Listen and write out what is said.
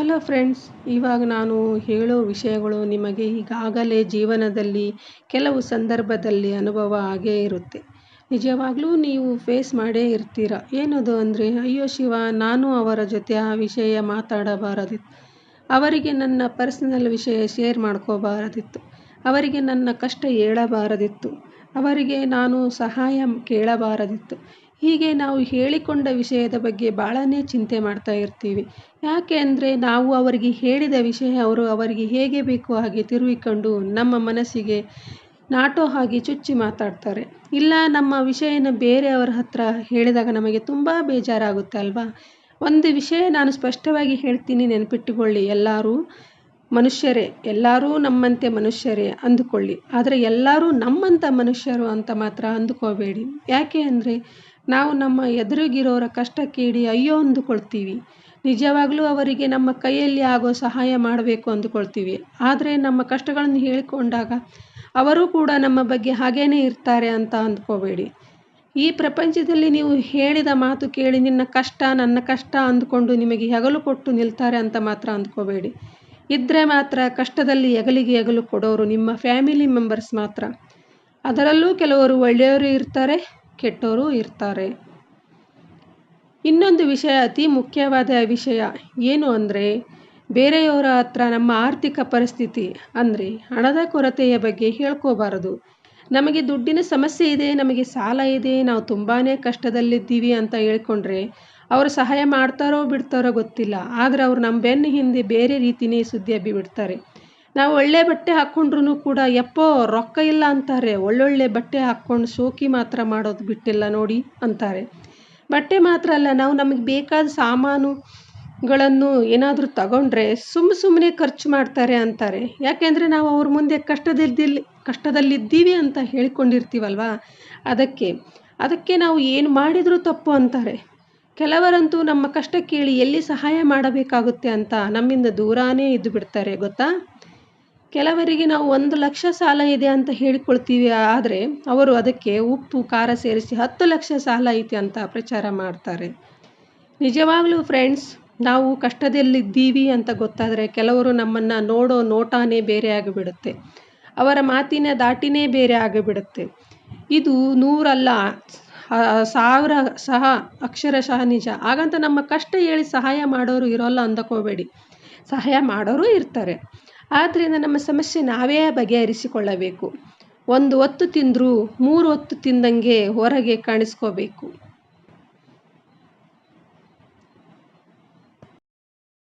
Hello friends ಇವಾಗ ನಾನು ಹೇಳೋ ವಿಷಯಗಳು ನಿಮಗೆ ಈಗಾಗಲೇ ಜೀವನದಲ್ಲಿ ಕೆಲವು ಸಂದರ್ಭದಲ್ಲಿ ಅನುಭವ ಆಗೇ ಇರುತ್ತೆ. ನಿಜವಾಗ್ಲೂ ನೀವು ಫೇಸ್ ಮಾಡೇ ಇರ್ತೀರ? ಏನದು ಅಂದರೆ, ಅಯ್ಯೋ ಶಿವ, ನಾನು ಅವರ ಜೊತೆ ಆ ವಿಷಯ ಮಾತಾಡಬಾರದಿತ್ತು. ಅವರಿಗೆ ನನ್ನ ಪರ್ಸನಲ್ ವಿಷಯ ಶೇರ್ ಮಾಡ್ಕೋಬಾರದಿತ್ತು. ಅವರಿಗೆ ನನ್ನ ಕಷ್ಟ ಹೇಳಬಾರದಿತ್ತು. ಅವರಿಗೆ ನಾನು ಸಹಾಯ ಕೇಳಬಾರದಿತ್ತು. ಹೀಗೆ ನಾವು ಹೇಳಿಕೊಂಡ ವಿಷಯದ ಬಗ್ಗೆ ಭಾಳನೇ ಚಿಂತೆ ಮಾಡ್ತಾ ಇರ್ತೀವಿ. ಯಾಕೆ ಅಂದರೆ ನಾವು ಅವರಿಗೆ ಹೇಳಿದ ವಿಷಯ ಅವರು ಅವರಿಗೆ ಹೇಗೆ ಬೇಕೋ ಹಾಗೆ ತಿರುವಿಕೊಂಡು ನಮ್ಮ ಮನಸ್ಸಿಗೆ ನಾಟೋ ಹಾಗೆ ಚುಚ್ಚಿ ಮಾತಾಡ್ತಾರೆ. ಇಲ್ಲ, ನಮ್ಮ ವಿಷಯನ ಬೇರೆಯವರ ಹತ್ರ ಹೇಳಿದಾಗ ನಮಗೆ ತುಂಬ ಬೇಜಾರಾಗುತ್ತೆ ಅಲ್ವಾ? ಒಂದು ವಿಷಯ ನಾನು ಸ್ಪಷ್ಟವಾಗಿ ಹೇಳ್ತೀನಿ, ನೆನಪಿಟ್ಟುಕೊಳ್ಳಿ. ಎಲ್ಲರೂ ಮನುಷ್ಯರೇ, ಎಲ್ಲರೂ ನಮ್ಮಂತೆ ಮನುಷ್ಯರೇ ಅಂದುಕೊಳ್ಳಿ. ಆದರೆ ಎಲ್ಲರೂ ನಮ್ಮಂಥ ಮನುಷ್ಯರು ಅಂತ ಮಾತ್ರ ಅಂದುಕೋಬೇಡಿ. ಯಾಕೆ ಅಂದರೆ ನಾವು ನಮ್ಮ ಎದುರಿಗಿರೋರ ಕಷ್ಟ ಕೇಳಿ ಅಯ್ಯೋ ಅಂದುಕೊಳ್ತೀವಿ. ನಿಜವಾಗ್ಲೂ ಅವರಿಗೆ ನಮ್ಮ ಕೈಯಲ್ಲಿ ಆಗೋ ಸಹಾಯ ಮಾಡಬೇಕು ಅಂದುಕೊಳ್ತೀವಿ. ಆದರೆ ನಮ್ಮ ಕಷ್ಟಗಳನ್ನು ಹೇಳಿಕೊಂಡಾಗ ಅವರು ಕೂಡ ನಮ್ಮ ಬಗ್ಗೆ ಹಾಗೇನೇ ಇರ್ತಾರೆ ಅಂತ ಅಂದ್ಕೋಬೇಡಿ. ಈ ಪ್ರಪಂಚದಲ್ಲಿ ನೀವು ಹೇಳಿದ ಮಾತು ಕೇಳಿ ನಿನ್ನ ಕಷ್ಟ, ನನ್ನ ಕಷ್ಟ ಅಂದುಕೊಂಡು ನಿಮಗೆ ಹೆಗಲು ಕೊಟ್ಟು ನಿಲ್ತಾರೆ ಅಂತ ಮಾತ್ರ ಅಂದ್ಕೋಬೇಡಿ. ಇದ್ದರೆ ಮಾತ್ರ ಕಷ್ಟದಲ್ಲಿ ಹೆಗಲಿಗೆ ಹೆಗಲು ಕೊಡೋರು ನಿಮ್ಮ ಫ್ಯಾಮಿಲಿ ಮೆಂಬರ್ಸ್ ಮಾತ್ರ. ಅದರಲ್ಲೂ ಕೆಲವರು ಒಳ್ಳೆಯವರು ಇರ್ತಾರೆ ಕೆಟ್ಟವರು ಇರ್ತಾರೆ. ಇನ್ನೊಂದು ವಿಷಯ, ಅತಿ ಮುಖ್ಯವಾದ ವಿಷಯ ಏನು ಅಂದರೆ, ಬೇರೆಯವರ ಹತ್ರ ನಮ್ಮ ಆರ್ಥಿಕ ಪರಿಸ್ಥಿತಿ ಅಂದರೆ ಹಣದ ಕೊರತೆಯ ಬಗ್ಗೆ ಹೇಳ್ಕೋಬಾರದು. ನಮಗೆ ದುಡ್ಡಿನ ಸಮಸ್ಯೆ ಇದೆ, ನಮಗೆ ಸಾಲ ಇದೆ, ನಾವು ತುಂಬಾ ಕಷ್ಟದಲ್ಲಿದ್ದೀವಿ ಅಂತ ಹೇಳ್ಕೊಂಡ್ರೆ ಅವರು ಸಹಾಯ ಮಾಡ್ತಾರೋ ಬಿಡ್ತಾರೋ ಗೊತ್ತಿಲ್ಲ. ಆದರೆ ಅವರು ನಮ್ಮ ಬೆನ್ನ ಹಿಂದೆ ಬೇರೆ ರೀತಿಯೇ ಸುದ್ದಿ ಹಬ್ಬಿ ಬಿಡ್ತಾರೆ ನಾವು ಒಳ್ಳೆ ಬಟ್ಟೆ ಹಾಕ್ಕೊಂಡ್ರೂ ಕೂಡ ಯಪ್ಪೋ ರೊಕ್ಕ ಇಲ್ಲ ಅಂತಾರೆ. ಒಳ್ಳೊಳ್ಳೆ ಬಟ್ಟೆ ಹಾಕ್ಕೊಂಡು ಶೋಕಿ ಮಾತ್ರ ಮಾಡೋದು ಬಿಟ್ಟಿಲ್ಲ ನೋಡಿ ಅಂತಾರೆ. ಬಟ್ಟೆ ಮಾತ್ರ ಅಲ್ಲ, ನಾವು ನಮಗೆ ಬೇಕಾದ ಸಾಮಾನುಗಳನ್ನು ಏನಾದರೂ ತಗೊಂಡ್ರೆ ಸುಮ್ಮ ಸುಮ್ಮನೆ ಖರ್ಚು ಮಾಡ್ತಾರೆ ಅಂತಾರೆ. ಯಾಕೆಂದರೆ ನಾವು ಅವ್ರ ಮುಂದೆ ಕಷ್ಟದಲ್ಲಿದ್ದಿಲ್ಲ ಕಷ್ಟದಲ್ಲಿದ್ದೀವಿ ಅಂತ ಹೇಳಿಕೊಂಡಿರ್ತೀವಲ್ವಾ? ಅದಕ್ಕೆ ಅದಕ್ಕೆ ನಾವು ಏನು ಮಾಡಿದರೂ ತಪ್ಪು ಅಂತಾರೆ. ಕೆಲವರಂತೂ ನಮ್ಮ ಕಷ್ಟ ಕೇಳಿ ಎಲ್ಲಿ ಸಹಾಯ ಮಾಡಬೇಕಾಗುತ್ತೆ ಅಂತ ನಮ್ಮಿಂದ ದೂರಾನೇ ಇದ್ದು ಬಿಡ್ತಾರೆ ಗೊತ್ತಾ? ಕೆಲವರಿಗೆ ನಾವು ಒಂದು ಲಕ್ಷ ಸಾಲ ಇದೆ ಅಂತ ಹೇಳಿಕೊಳ್ತೀವಿ, ಆದರೆ ಅವರು ಅದಕ್ಕೆ ಉಪ್ಪು, ಖಾರ ಸೇರಿಸಿ ಹತ್ತು ಲಕ್ಷ ಸಾಲ ಐತೆ ಅಂತ ಪ್ರಚಾರ ಮಾಡ್ತಾರೆ. ನಿಜವಾಗಲೂ ಫ್ರೆಂಡ್ಸ್ ನಾವು ಕಷ್ಟದಲ್ಲಿದ್ದೀವಿ ಅಂತ ಗೊತ್ತಾದರೆ ಕೆಲವರು ನಮ್ಮನ್ನು ನೋಡೋ ನೋಟಾನೇ ಬೇರೆ ಆಗಿಬಿಡುತ್ತೆ. ಅವರ ಮಾತಿನ ದಾಟಿನೇ ಬೇರೆ ಆಗಿಬಿಡುತ್ತೆ. ಇದು ನೂರಲ್ಲ ಸಾವಿರ ಸಹ ಅಕ್ಷರಶಃ ನಿಜ. ಹಾಗಂತ ನಮ್ಮ ಕಷ್ಟ ಹೇಳಿ ಸಹಾಯ ಮಾಡೋರು ಇರೋಲ್ಲ ಅಂದಕೋಬೇಡಿ. ಸಹಾಯ ಮಾಡೋರು ಇರ್ತಾರೆ. ಆದ್ದರಿಂದ ನಮ್ಮ ಸಮಸ್ಯೆ ನಾವೇ ಬಗೆಹರಿಸಿಕೊಳ್ಳಬೇಕು. ಒಂದು ಹೊತ್ತು ತಿಂದರೂ ಮೂರು ಹೊತ್ತು ತಿಂದಂಗೆ ಹೊರಗೆ ಕಾಣಿಸ್ಕೋಬೇಕು.